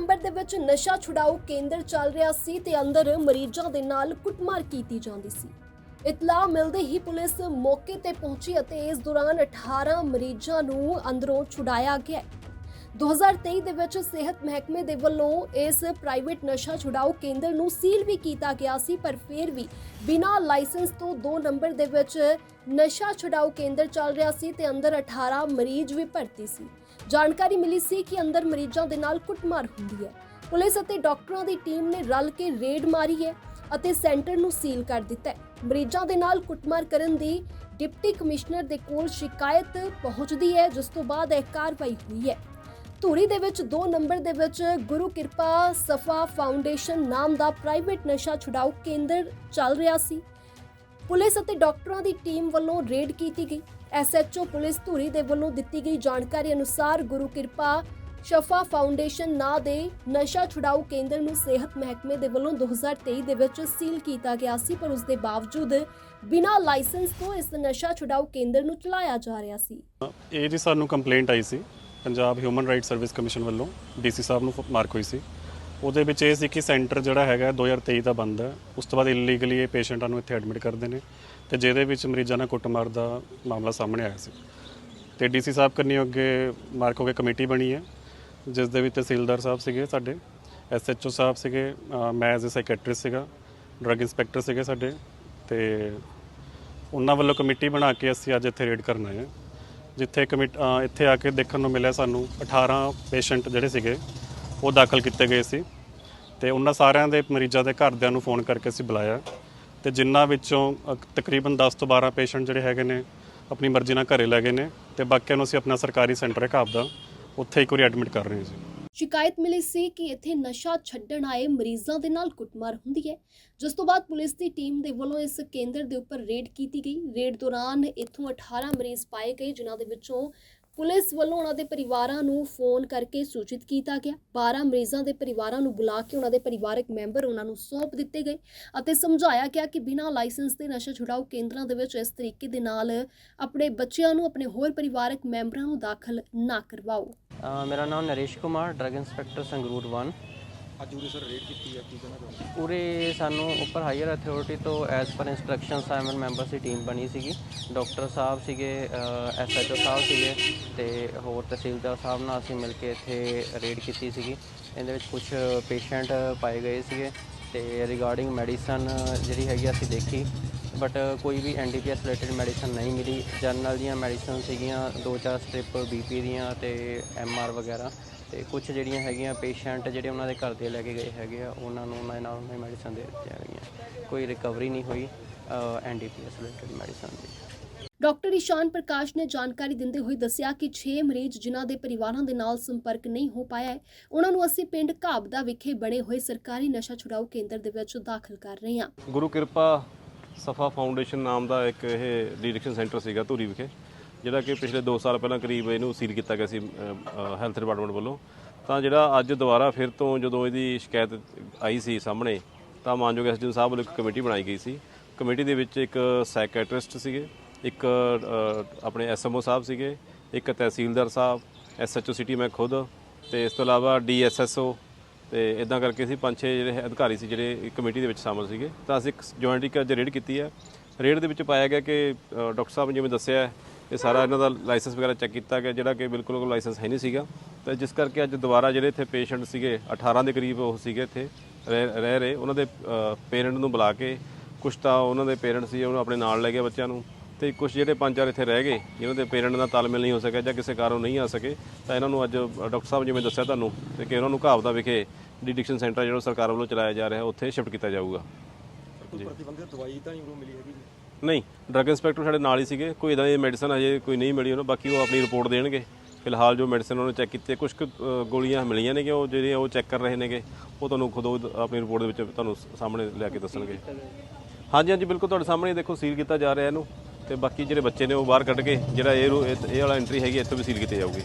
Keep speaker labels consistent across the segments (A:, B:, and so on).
A: Number ਦੇ ਵਿੱਚ ਨਸ਼ਾ ਛੁਡਾਊ ਕੇਂਦਰ ਚੱਲ ਰਿਹਾ ਸੀ ਤੇ ਅੰਦਰ ਮਰੀਜ਼ਾਂ ਦੇ ਨਾਲ ਕੁੱਟਮਾਰ ਕੀਤੀ ਜਾਂਦੀ ਸੀ। ਇਤਲਾਹ ਮਿਲਦੇ ਹੀ ਪੁਲਿਸ ਮੌਕੇ ਤੇ ਪਹੁੰਚੀ ਅਤੇ ਇਸ ਦੌਰਾਨ 18 ਮਰੀਜ਼ਾਂ ਨੂੰ ਅੰਦਰੋਂ ਛੁਡਾਇਆ ਗਿਆ। 2023 ਦੇ ਵਿੱਚ ਸਿਹਤ ਮਹਿਕਮੇ ਦੇ ਵੱਲੋਂ ਇਸ ਪ੍ਰਾਈਵੇਟ ਨਸ਼ਾ ਛੁਡਾਓ ਕੇਂਦਰ ਨੂੰ ਸੀਲ ਵੀ ਕੀਤਾ ਗਿਆ ਸੀ, ਪਰ ਫਿਰ ਵੀ ਬਿਨਾਂ ਲਾਇਸੈਂਸ ਤੋਂ 2 ਨੰਬਰ ਦੇ ਵਿੱਚ ਨਸ਼ਾ ਛੁਡਾਓ ਕੇਂਦਰ ਚੱਲ ਰਿਹਾ ਸੀ ਤੇ ਅੰਦਰ 18 ਮਰੀਜ਼ ਵੀ ਭਰਤੀ ਸੀ। ਜਾਣਕਾਰੀ ਮਿਲੀ ਸੀ ਕਿ ਅੰਦਰ ਮਰੀਜ਼ਾਂ ਦੇ ਨਾਲ ਕੁੱਟਮਾਰ ਹੁੰਦੀ ਹੈ। ਪੁਲਿਸ ਅਤੇ ਡਾਕਟਰਾਂ ਦੀ ਟੀਮ ਨੇ ਰਲ ਕੇ ਰੇਡ ਮਾਰੀ ਹੈ ਅਤੇ ਸੈਂਟਰ ਨੂੰ ਸੀਲ ਕਰ ਦਿੱਤਾ ਹੈ। ਮਰੀਜ਼ਾਂ ਦੇ ਨਾਲ ਕੁੱਟਮਾਰ ਕਰਨ ਦੀ ਡਿਪਟੀ ਕਮਿਸ਼ਨਰ ਦੇ ਕੋਲ ਸ਼ਿਕਾਇਤ ਪਹੁੰਚਦੀ ਹੈ, ਜਿਸ ਤੋਂ ਬਾਅਦ ਇਹ ਕਾਰਵਾਈ ਹੋਈ ਹੈ। ਧੂਰੀ ਦੇ ਵਿੱਚ 2 ਨੰਬਰ ਦੇ ਵਿੱਚ ਗੁਰੂ ਕਿਰਪਾ ਸਫਾ ਫਾਊਂਡੇਸ਼ਨ ਨਾਮ ਦਾ ਪ੍ਰਾਈਵੇਟ ਨਸ਼ਾ ਛੁਡਾਊ ਕੇਂਦਰ ਚੱਲ ਰਿਹਾ ਸੀ। ਪੁਲਿਸ ਅਤੇ ਡਾਕਟਰਾਂ ਦੀ ਟੀਮ ਵੱਲੋਂ ਰੇਡ ਕੀਤੀ ਗਈ। ਐਸਐਚਓ ਪੁਲਿਸ ਧੂਰੀ ਦੇ ਵੱਲੋਂ ਦਿੱਤੀ ਗਈ ਜਾਣਕਾਰੀ ਅਨੁਸਾਰ ਗੁਰੂ ਕਿਰਪਾ ਸ਼ਫਾ ਫਾਊਂਡੇਸ਼ਨ ਨਾਂ ਦੇ ਨਸ਼ਾ ਛੁਡਾਊ ਕੇਂਦਰ ਨੂੰ ਸਿਹਤ ਮਹਿਕਮੇ ਦੇ ਵੱਲੋਂ 2023 ਦੇ ਵਿੱਚ ਸੀਲ ਕੀਤਾ ਗਿਆ ਸੀ, ਪਰ ਉਸ ਦੇ ਬਾਵਜੂਦ ਬਿਨਾਂ ਲਾਇਸੈਂਸ ਤੋਂ ਇਸ ਨਸ਼ਾ ਛੁਡਾਊ ਕੇਂਦਰ ਨੂੰ ਚਲਾਇਆ ਜਾ ਰਿਹਾ ਸੀ।
B: ਇਹ ਜੀ ਸਾਨੂੰ ਕੰਪਲੇਂਟ ਆਈ ਸੀ, Punjab human right service commission ਵੱਲੋਂ ਡੀਸੀ ਸਾਹਿਬ ਨੂੰ ਮਾਰਕ ਹੋਈ ਸੀ। ਉਹਦੇ ਵਿੱਚ ਇਹ ਸੀ ਕਿ ਸੈਂਟਰ ਜਿਹੜਾ ਹੈਗਾ 2023 ਦਾ ਬੰਦ ਹੈ। ਉਸ ਤੋਂ ਬਾਅਦ ਇਲੀਗਲੀ ਇਹ ਪੇਸ਼ੈਂਟਾਂ ਨੂੰ ਇੱਥੇ ਐਡਮਿਟ ਕਰਦੇ ਨੇ। ਤੇ ਜਿਹਦੇ ਵਿੱਚ ਮਰੀਜ਼ਾਂ ਨਾਲ ਕੁੱਟਮਾਰ ਦਾ ਮਾਮਲਾ ਸਾਹਮਣੇ ਆਇਆ ਸੀ। ਤੇ ਡੀਸੀ ਸਾਹਿਬ ਕੰਨੀ ਅੱਗੇ ਮਾਰਕ ਹੋ ਕੇ ਕਮੇਟੀ ਬਣੀ ਹੈ, ਜਿਸ ਦੇ ਵਿੱਚ ਤਹਿਸੀਲਦਾਰ ਸਾਹਿਬ ਸੀਗੇ ਸਾਡੇ ਐਸਐਚਓ ਸਾਹਿਬ ਸੀਗੇ ਮੈਂ ਐਜ਼ ਅ ਸਾਈਕੈਟ੍ਰਿਸਟ ਸੀਗਾ ਡਰੱਗ ਇੰਸਪੈਕਟਰ ਸੀਗੇ ਸਾਡੇ, ਤੇ ਉਹਨਾਂ ਵੱਲੋਂ ਕਮੇਟੀ ਬਣਾ ਕੇ ਅਸੀਂ ਅੱਜ ਇੱਥੇ ਰੇਡ ਕਰਨ ਆਏ ਹਾਂ, ਜਿੱਥੇ ਕਮਿਟ ਇੱਥੇ ਆ ਕੇ ਦੇਖਣ ਨੂੰ ਮਿਲਿਆ ਸਾਨੂੰ 18 ਪੇਸ਼ੈਂਟ ਜਿਹੜੇ ਸੀਗੇ, ਉਹ ਦਾਖਲ ਕੀਤੇ ਗਏ ਸੀ। ਤੇ ਉਹਨਾਂ ਸਾਰਿਆਂ ਦੇ ਮਰੀਜ਼ਾਂ ਦੇ ਘਰਦਿਆਂ ਨੂੰ ਫੋਨ ਕਰਕੇ ਅਸੀਂ ਬੁਲਾਇਆ। ਤੇ ਜਿਨ੍ਹਾਂ ਵਿੱਚੋਂ ਅ, ਤਕਰੀਬਨ 10 ਤੋਂ 12 ਪੇਸ਼ੈਂਟ ਜਿਹੜੇ ਹੈਗੇ ਨੇ ਆਪਣੀ ਮਰਜ਼ੀ ਨਾਲ ਘਰੇ ਲੈ ਗਏ ਨੇ ਤੇ ਬਾਕੀਆਂ ਨੂੰ ਅਸੀਂ ਆਪਣਾ ਸਰਕਾਰੀ ਸੈਂਟਰ ਹੈ ਘਾਬ ਦਾ ਉੱਥੇ ਇੱਕ ਵਾਰੀ ਐਡਮਿਟ ਕਰ ਰਹੇ ਹਾਂ ਜੀ।
A: ਸ਼ਿਕਾਇਤ ਮਿਲੀ ਸੀ ਕਿ ਇੱਥੇ ਨਸ਼ਾ ਛੱਡਣ ਆਏ ਮਰੀਜ਼ਾਂ ਦੇ ਨਾਲ ਕੁੱਟਮਾਰ ਹੁੰਦੀ ਹੈ। ਜਿਸ ਤੋਂ ਬਾਅਦ ਪੁਲਿਸ ਦੀ ਟੀਮ ਦੇ ਵੱਲੋਂ ਇਸ ਕੇਂਦਰ ਦੇ ਉੱਪਰ ਰੇਡ ਕੀਤੀ ਗਈ। ਰੇਡ ਦੌਰਾਨ ਇੱਥੋਂ 18 ਮਰੀਜ਼ ਪਾਏ ਗਏ ਜਿਨ੍ਹਾਂ ਦੇ ਵਿੱਚੋਂ ਪੁਲਿਸ ਵੱਲੋਂ ਉਹਨਾਂ ਦੇ ਪਰਿਵਾਰਾਂ ਨੂੰ ਫੋਨ ਕਰਕੇ ਸੂਚਿਤ ਕੀਤਾ ਗਿਆ। 12 ਮਰੀਜ਼ਾਂ ਦੇ ਪਰਿਵਾਰਾਂ ਨੂੰ ਬੁਲਾ ਕੇ ਉਹਨਾਂ ਦੇ ਪਰਿਵਾਰਕ ਮੈਂਬਰ ਉਹਨਾਂ ਨੂੰ ਸੌਂਪ ਦਿੱਤੇ ਗਏ ਅਤੇ ਸਮਝਾਇਆ ਗਿਆ ਕਿ ਬਿਨਾਂ ਲਾਇਸੈਂਸ ਦੇ ਨਸ਼ਾ ਛੁਡਾਓ ਕੇਂਦਰਾਂ ਦੇ ਵਿੱਚ ਇਸ ਤਰੀਕੇ ਦੇ ਨਾਲ ਆਪਣੇ ਬੱਚਿਆਂ ਨੂੰ, ਆਪਣੇ ਹੋਰ ਪਰਿਵਾਰਕ ਮੈਂਬਰਾਂ ਨੂੰ ਦਾਖਲ ਨਾ ਕਰਵਾਓ।
C: ਮੇਰਾ ਨਾਮ ਨਰੇਸ਼ ਕੁਮਾਰ, ਡਰੱਗ ਇੰਸਪੈਕਟਰ ਸੰਗਰੂਰ 1
D: ਅੱਜ ਉਰੇ ਸਰ ਰੇਡ ਕੀਤੀ ਆ, ਕੀ ਕਹਿਣਾ ਚਾਹੁੰਦੇ
C: ਪੂਰੇ ਸਾਨੂੰ ਉੱਪਰ ਹਾਇਰ ਅਥਾਰਟੀ ਤੋਂ as per instruction seven members ਦੀ ਟੀਮ ਬਣੀ ਸੀਗੀ। ਡਾਕਟਰ ਸਾਹਿਬ ਸੀਗੇ ਐਸਐਚਓ ਸਾਹਿਬ ਸੀਗੇ ਤੇ ਹੋਰ ਤਹਿਸੀਲਦਾਰ ਸਾਹਿਬ ਨਾਲ ਅਸੀਂ ਮਿਲ ਕੇ ਇੱਥੇ ਰੇਡ ਕੀਤੀ ਸੀਗੀ। ਇਹਦੇ ਵਿੱਚ ਕੁਝ ਪੇਸ਼ੈਂਟ ਪਾਏ ਗਏ ਸੀਗੇ ਤੇ ਰਿਗਾਰਡਿੰਗ ਮੈਡੀਸਨ ਜਿਹੜੀ ਹੈਗੀ ਅਸੀਂ ਦੇਖੀ। ਬਟ ਕੋਈ ਵੀ ਐਨਡੀਪੀਐਸ ਰਿਲੇਟਡ ਮੈਡੀਸਨ ਨਹੀਂ ਮਿਲੀ। ਜਨਰਲ ਦੀਆਂ ਮੈਡੀਸਨ ਸੀਗੀਆਂ ਦੋ ਚਾਰ ਸਟ੍ਰਿਪ ਬੀਪੀ ਦੀਆਂ ਤੇ ਐਮਆਰ ਵਗੈਰਾ। ਤੇ ਕੁਝ ਜਿਹੜੀਆਂ ਹੈਗੀਆਂ ਪੇਸ਼ੈਂਟ ਜਿਹੜੇ ਉਹਨਾਂ ਦੇ ਘਰ ਦੇ ਲੈ ਕੇ ਗਏ ਹੈਗੇ ਆ ਉਹਨਾਂ ਨੂੰ ਉਹਨਾਂ ਨਾਲ ਉਹਨਾਂ ਮੈਡੀਸਨ ਦੇ ਦਿੱਤੀਆਂ ਗਈਆਂ ਕੋਈ ਰਿਕਵਰੀ ਨਹੀਂ ਹੋਈ ਐਨਡੀਪੀਐਸ ਰਿਲੇਟਡ ਮੈਡੀਸਨ ਦੀ।
A: ਡਾਕਟਰ ਇਸ਼ਾਨ ਪ੍ਰਕਾਸ਼ ਨੇ ਜਾਣਕਾਰੀ ਦਿੰਦੇ ਹੋਏ ਦੱਸਿਆ ਕਿ 6 ਮਰੀਜ਼ ਜਿਨ੍ਹਾਂ ਦੇ ਪਰਿਵਾਰਾਂ ਦੇ ਨਾਲ ਸੰਪਰਕ ਨਹੀਂ ਹੋ ਪਾਇਆ ਹੈ ਉਹਨਾਂ ਨੂੰ ਅਸੀਂ ਪਿੰਡ ਘਾਬਦਾ ਵਿਖੇ ਬਣੇ ਹੋਏ ਸਰਕਾਰੀ ਨਸ਼ਾ ਛੁਡਾਊ ਕੇਂਦਰ ਦੇ ਵਿੱਚ ਦਾਖਲ ਕਰ ਰਹੇ ਹਾਂ।
E: ਗੁਰੂ ਕਿਰਪਾ ਸਫਾ ਫਾਊਂਡੇਸ਼ਨ ਨਾਮ ਦਾ ਇੱਕ ਇਹ ਡੀਡਿਕਸ਼ਨ ਸੈਂਟਰ ਸੀਗਾ ਧੂਰੀ ਵਿਖੇ ਜਿਹੜਾ ਕਿ ਪਿਛਲੇ 2 ਸਾਲ ਪਹਿਲਾਂ ਕਰੀਬ ਇਹਨੂੰ ਸੀਲ ਕੀਤਾ ਗਿਆ ਸੀ ਹੈਲਥ ਡਿਪਾਰਟਮੈਂਟ ਵੱਲੋਂ। ਤਾਂ ਜਿਹੜਾ ਅੱਜ ਦੁਬਾਰਾ ਫਿਰ ਤੋਂ ਜਦੋਂ ਇਹਦੀ ਸ਼ਿਕਾਇਤ ਆਈ ਸੀ ਸਾਹਮਣੇ ਤਾਂ ਮਾਨਯੋਗ ਐਸਡੀਐਮ ਸਾਹਿਬ ਵੱਲੋਂ ਇੱਕ ਕਮੇਟੀ ਬਣਾਈ ਗਈ ਸੀ। ਕਮੇਟੀ ਦੇ ਵਿੱਚ ਇੱਕ ਸਾਈਕੈਟ੍ਰਿਸਟ ਸੀਗੇ ਇੱਕ ਅ, ਆਪਣੇ ਐਸਐਮਓ ਸਾਹਿਬ ਸੀਗੇ ਇੱਕ ਤਹਿਸੀਲਦਾਰ ਸਾਹਿਬ ਐਸਐਚਓ ਸਿਟੀ ਮੈਂ ਖੁਦ ਤੇ ਇਸ ਤੋਂ ਇਲਾਵਾ ਡੀਐਸਐਸਓ ਤੇ ਇਦਾਂ ਕਰਕੇ ਅਸੀਂ ਪੰਜ ਛੇ ਜਿਹੜੇ ਅਧਿਕਾਰੀ ਸੀ ਜਿਹੜੇ ਕਮੇਟੀ ਦੇ ਵਿੱਚ ਸ਼ਾਮਲ ਸੀਗੇ। ਤਾਂ ਅਸੀਂ ਇੱਕ ਜੁਆਇੰਟ ਇੱਕ ਅੱਜ ਰੇਡ ਕੀਤੀ ਹੈ। ਰੇਡ ਦੇ ਵਿੱਚ ਪਾਇਆ ਗਿਆ ਕਿ ਅ, ਡਾਕਟਰ ਸਾਹਿਬ ਨੇ ਜਿਵੇਂ ਦੱਸਿਆ ਹੈ, ਇਹ ਸਾਰਾ ਇਹਨਾਂ ਦਾ ਲਾਇਸੈਂਸ ਵਗੈਰਾ ਚੈੱਕ ਕੀਤਾ ਗਿਆ ਜਿਹੜਾ ਕਿ ਬਿਲਕੁਲ ਕੋਈ ਲਾਇਸੈਂਸ ਹੈ ਨਹੀਂ ਸੀਗਾ। ਤੇ ਜਿਸ ਕਰਕੇ ਅੱਜ ਦੁਬਾਰਾ ਜਿਹੜੇ ਇੱਥੇ ਪੇਸ਼ੈਂਟ ਸੀਗੇ 18 ਦੇ ਕਰੀਬ ਉਹ ਸੀਗੇ ਇੱਥੇ ਰਹਿ ਰਹਿ ਰਹੇ। ਉਹਨਾਂ ਦੇ ਪੇਰੈਂਟ ਨੂੰ ਬੁਲਾ ਕੇ ਕੁਝ ਤਾਂ ਉਹਨਾਂ ਦੇ ਪੇਰੈਂਟ ਸੀ ਉਹਨੂੰ ਆਪਣੇ ਨਾਲ ਲੈ ਗਏ ਬੱਚਿਆਂ ਨੂੰ। ਤੇ ਕੁਝ ਜਿਹੜੇ ਪੰਜ ਚਾਰ ਇੱਥੇ ਰਹਿ ਗਏ ਜਿਨ੍ਹਾਂ ਦੇ ਪੇਰੈਂਟ ਨਾਲ ਤਾਲਮੇਲ ਨਹੀਂ ਹੋ ਸਕਿਆ ਜਾਂ ਕਿਸੇ ਕਾਰਨ ਨਹੀਂ ਆ ਸਕੇ ਤਾਂ ਇਹਨਾਂ ਨੂੰ ਅੱਜ ਡਾਕਟਰ ਸਾਹਿਬ ਜਿਵੇਂ ਦੱਸਿਆ ਤੁਹਾਨੂੰ ਤੇ ਕਿ ਉਹਨਾਂ ਨੂੰ ਘਾਵਦਾ ਵਿਖੇ ਡਿਡਿਕਸ਼ਨ ਸੈਂਟਰ ਜਿਹੜਾ ਸਰਕਾਰ ਵੱਲੋਂ ਚਲਾਇਆ ਜਾ ਰਿਹਾ ਉੱਥੇ ਸ਼ਿਫਟ ਕੀਤਾ ਜਾਊਗਾ।
D: ਕੋਈ ਪ੍ਰਤੀਬੰਧਿਤ ਦਵਾਈ ਤਾਂ ਨਹੀਂ ਉਰੋਂ ਮਿਲੀ ਹੈਗੀ? ਜੀ
E: ਨਹੀਂ ਡਰੱਗ ਇੰਸਪੈਕਟਰ ਸਾਡੇ ਨਾਲ ਹੀ ਸੀਗੇ ਕੋਈ ਇਦਾਂ ਦੀ ਮੈਡੀਸਨ ਅਜੇ ਕੋਈ ਨਹੀਂ ਮਿਲੀ ਉਹਨਾਂ ਬਾਕੀ ਉਹ ਆਪਣੀ ਰਿਪੋਰਟ ਦੇਣਗੇ। ਫਿਲਹਾਲ ਜੋ ਮੈਡੀਸਨ ਉਹਨਾਂ ਨੇ ਚੈੱਕ ਕੀਤੀ ਕੁਝ ਗੋਲੀਆਂ ਮਿਲੀਆਂ ਨੇ ਕਿ ਉਹ ਜਿਹੜੀਆਂ ਉਹ ਚੈੱਕ ਕਰ ਰਹੇ ਨੇਗੇ ਉਹ ਤੁਹਾਨੂੰ ਖੁਦ ਉਹ ਆਪਣੀ ਰਿਪੋਰਟ ਦੇ ਵਿੱਚ ਤੁਹਾਨੂੰ ਸਾਹਮਣੇ ਲਿਆ ਕੇ ਦੱਸਣਗੇ। ਹਾਂਜੀ ਹਾਂਜੀ ਬਿਲਕੁਲ ਤੁਹਾਡੇ ਸਾਹਮਣੇ ਦੇਖੋ ਸੀਲ ਕੀਤਾ ਜਾ ਰਿਹਾ ਇਹਨੂੰ। ਤੇ ਬਾਕੀ ਜਿਹੜੇ ਬੱਚੇ ਨੇ ਉਹ ਬਾਹਰ ਕੱਢ ਕੇ ਜਿਹੜਾ ਇਹ ਰੂ- ਇਹ ਇਹ ਵਾਲਾ ਐਂਟਰੀ ਹੈਗੀ ਇੱਥੇ ਵੀ ਸੀਲ ਕੀਤੇ ਜਾਊਗੀ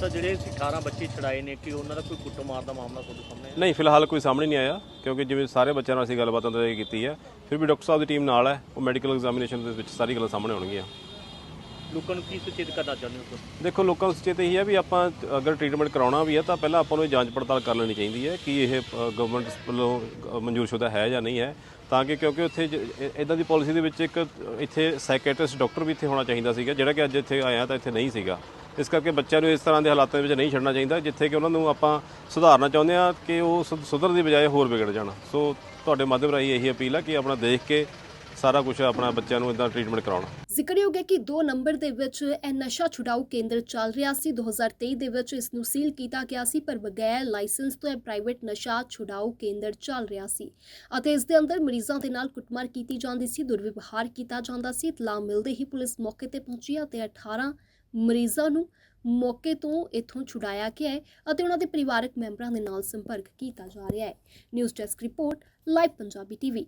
F: ਤਾਂ ਜਿਹੜੇ ਅਸੀਂ 18 ਬੱਚੇ ਛੜਾਏ ਨੇ ਕਿ ਉਹਨਾਂ ਦਾ ਕੋਈ ਕੁੱਟਮਾਰ ਦਾ ਮਾਮਲਾ ਤੁਹਾਡੇ ਸਾਹਮਣੇ?
E: ਨਹੀਂ ਫਿਲਹਾਲ ਕੋਈ ਸਾਹਮਣੇ ਨਹੀਂ ਆਇਆ ਕਿਉਂਕਿ ਜਿਵੇਂ ਸਾਰੇ ਬੱਚਿਆਂ ਨਾਲ ਅਸੀਂ ਗੱਲਬਾਤ ਦੀ ਕੀਤੀ ਹੈ ਫਿਰ ਵੀ ਡਾਕਟਰ ਸਾਹਿਬ ਦੀ ਟੀਮ ਨਾਲ ਹੈ ਉਹ ਮੈਡੀਕਲ ਐਗਜ਼ਾਮੀਨੇਸ਼ਨ ਦੇ ਵਿੱਚ ਸਾਰੀ ਗੱਲਾਂ ਸਾਹਮਣੇ ਆਉਣਗੀਆਂ
F: ਲੋਕਾਂ ਨੂੰ ਕੀ ਸੁਚੇਤ ਕਰਨਾ ਚਾਹੁੰਦੇ ਹੋ ਤੁਸੀਂ?
E: ਦੇਖੋ ਲੋਕਾਂ ਨੂੰ ਸੁਚੇਤ ਇਹੀ ਹੈ ਵੀ ਆਪਾਂ ਅਗਰ ਟ੍ਰੀਟਮੈਂਟ ਕਰਾਉਣਾ ਵੀ ਹੈ ਤਾਂ ਪਹਿਲਾਂ ਆਪਾਂ ਨੂੰ ਇਹ ਜਾਂਚ ਪੜਤਾਲ ਕਰ ਲੈਣੀ ਚਾਹੀਦੀ ਹੈ ਕਿ ਇਹ ਗਵਰਨਮੈਂਟ ਵੱਲੋਂ ਅ, ਮਨਜ਼ੂਰਸ਼ੁਦਾ ਹੈ ਜਾਂ ਨਹੀਂ ਹੈ ਤਾਂ ਕਿ ਕਿਉਂਕਿ ਉੱਥੇ ਇਦਾਂ ਦੀ ਪਾਲਿਸੀ ਦੇ ਵਿੱਚ ਇੱਕ ਇੱਥੇ ਸਾਈਕੈਟ੍ਰਿਸਟ ਡਾਕਟਰ ਵੀ ਇੱਥੇ ਹੋਣਾ ਚਾਹੀਦਾ ਸੀਗਾ, ਜਿਹੜਾ ਕਿ ਅੱਜ ਇੱਥੇ ਆਇਆ ਤਾਂ ਇੱਥੇ ਨਹੀਂ ਸੀਗਾ। ਇਸ ਕਰਕੇ ਬੱਚਿਆਂ ਨੂੰ ਇਸ ਤਰ੍ਹਾਂ ਦੇ ਹਾਲਾਤਾਂ ਵਿੱਚ ਨਹੀਂ ਛੱਡਣਾ ਚਾਹੀਦਾ, ਜਿੱਥੇ ਕਿ ਉਹਨਾਂ ਨੂੰ ਆਪਾਂ ਸੁਧਾਰਨਾ ਚਾਹੁੰਦੇ ਆ ਕਿ ਉਹ ਸੁਧ- ਸੁਧਰਨ ਦੀ ਬਜਾਏ ਹੋਰ ਵਿਗੜ ਜਾਣ। ਸੋ ਤੁਹਾਡੇ ਮਾਧਿਅਮ ਰਾਹੀਂ ਇਹੀ ਅਪੀਲ ਹੈ ਕਿ ਆਪਣਾ ਦੇਖ ਕੇ ਸਾਰਾ ਕੁਝ ਆਪਣਾ ਬੱਚਿਆਂ ਨੂੰ ਇਦਾਂ ਟ੍ਰੀਟਮੈਂਟ ਕਰਾਉਣ।
A: ਜ਼ਿਕਰਯੋਗ ਹੈ ਕਿ 2 ਨੰਬਰ ਦੇ ਵਿੱਚ ਇਹ ਨਸ਼ਾ ਛੁਡਾਊ ਕੇਂਦਰ ਚੱਲ ਰਿਹਾ ਸੀ। 2023 ਦੇ ਵਿੱਚ ਇਸ ਨੂੰ ਸੀਲ ਕੀਤਾ ਗਿਆ ਸੀ, ਪਰ ਬਗੈਰ ਲਾਇਸੈਂਸ ਤੋਂ ਇਹ ਪ੍ਰਾਈਵੇਟ ਨਸ਼ਾ ਛੁਡਾਊ ਕੇਂਦਰ ਚੱਲ ਰਿਹਾ ਸੀ ਅਤੇ ਇਸ ਦੇ ਅੰਦਰ ਮਰੀਜ਼ਾਂ ਦੇ ਨਾਲ ਕੁੱਟਮਾਰ ਕੀਤੀ ਜਾਂਦੀ ਸੀ, ਦੁਰਵਿਵਹਾਰ ਕੀਤਾ ਜਾਂਦਾ ਸੀ। ਇਤਲਾਹ ਮਿਲਦੇ ਹੀ ਪੁਲਿਸ ਮੌਕੇ ਤੇ ਪਹੁੰਚੀ ਅਤੇ 18 ਮਰੀਜ਼ਾਂ ਨੂੰ ਮੌਕੇ ਤੋਂ ਇਥੋਂ ਛੁਡਾਇਆ ਗਿਆ ਹੈ ਅਤੇ ਉਹਨਾਂ ਦੇ ਪਰਿਵਾਰਕ ਮੈਂਬਰਾਂ ਦੇ ਨਾਲ ਸੰਪਰਕ ਕੀਤਾ ਜਾ ਰਿਹਾ ਹੈ। News desk report, live Punjabi TV.